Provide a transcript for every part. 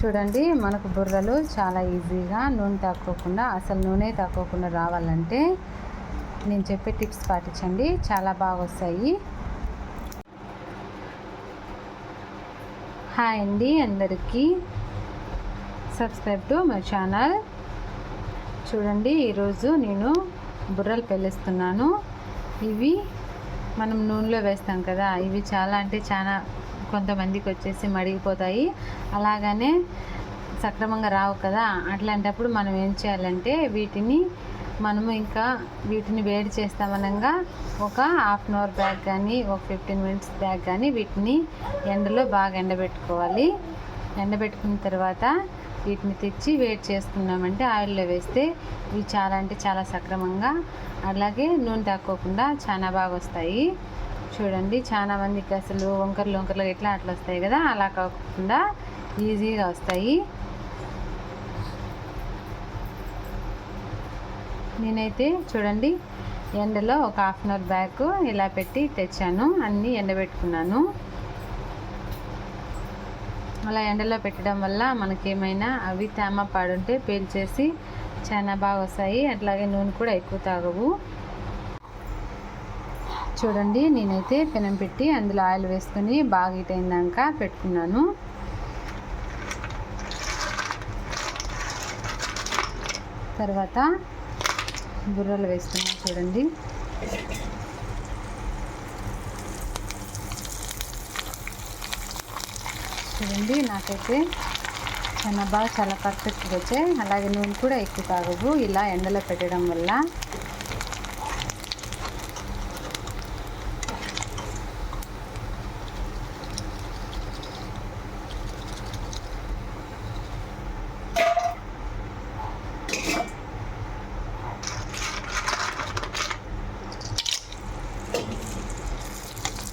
చూడండి మనకు బుర్రలు చాలా ఈజీగా నూనె తాక్కోకుండా అసలు నూనె తాక్కోకుండా రావాలంటే నేను చెప్పే టిప్స్ పాటించండి. చాలా బాగా వస్తాయి. హాయ్ అండి అందరికీ సబ్స్క్రైబ్ టు మై ఛానల్. చూడండి ఈరోజు నేను బుర్రలు పెళ్ళిస్తున్నాను. ఇవి మనం నూనెలో వేస్తాం కదా ఇవి చాలా అంటే చాలా కొంతమందికి వచ్చేసి మడిగిపోతాయి అలాగనే సక్రమంగా రావు కదా. అట్లాంటప్పుడు మనం ఏం చేయాలంటే వీటిని మనము ఇంకా వీటిని వేడి చేస్తామనగా ఒక హాఫ్ అన్ అవర్ బ్యాగ్ కానీ ఒక ఫిఫ్టీన్ మినిట్స్ బ్యాగ్ కానీ వీటిని ఎండలో బాగా ఎండబెట్టుకోవాలి. ఎండబెట్టుకున్న తర్వాత వీటిని తెచ్చి వేడి చేసుకున్నామంటే ఆయిల్లో వేస్తే ఇవి చాలా అంటే చాలా సక్రమంగా అలాగే నూనె తాక్కోకుండా చాలా బాగా వస్తాయి చూడండి చాలా మందికి అసలు వంకర్లు వంకర్లు ఎట్లా అట్లా వస్తాయి కదా అలా కాకుండా ఈజీగా వస్తాయి. నేనైతే చూడండి ఎండలో ఒక హాఫ్ అన్ అవర్ బ్యాక్ ఇలా పెట్టి తెచ్చాను అన్నీ ఎండబెట్టుకున్నాను. అలా ఎండలో పెట్టడం వల్ల మనకేమైనా అవి తేమ పాడుంటే పేల్చేసి చాలా బాగా వస్తాయి అట్లాగే నూనె కూడా ఎక్కువ తాగవు. చూడండి నేనైతే పెనం పెట్టి అందులో ఆయిల్ వేసుకొని బాగా హీట్ అయినాక పెట్టుకున్నాను. తర్వాత బుర్రలు వేస్తున్నాను చూడండి. చూడండి నాకైతే చాలా బాగా చాలా పర్ఫెక్ట్గా వచ్చాయి. అలాగే నూనె కూడా ఎక్కువ తాగదు ఇలా ఎండలో పెట్టడం వల్ల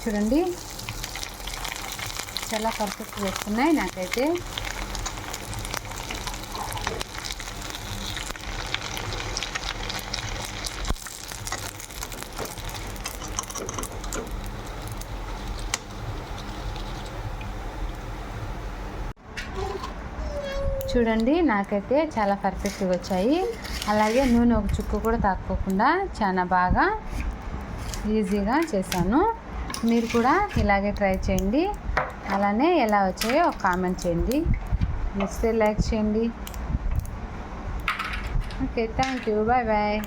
చూడండి. చాలా పర్ఫెక్ట్ వస్తున్నాయి నాకైతే. చూడండి నాకైతే చాలా పర్ఫెక్ట్గా వచ్చాయి. అలాగే నూనె ఒక చుక్క కూడా తాక్కోకుండా చాలా బాగా ఈజీగా చేశాను. మీరు కూడా ఇలాగే ట్రై చేయండి. అలానే ఎలా వచ్చాయో ఒక కామెంట్ చేయండి. నచ్చితే లైక్ చేయండి. Okay thank you bye bye.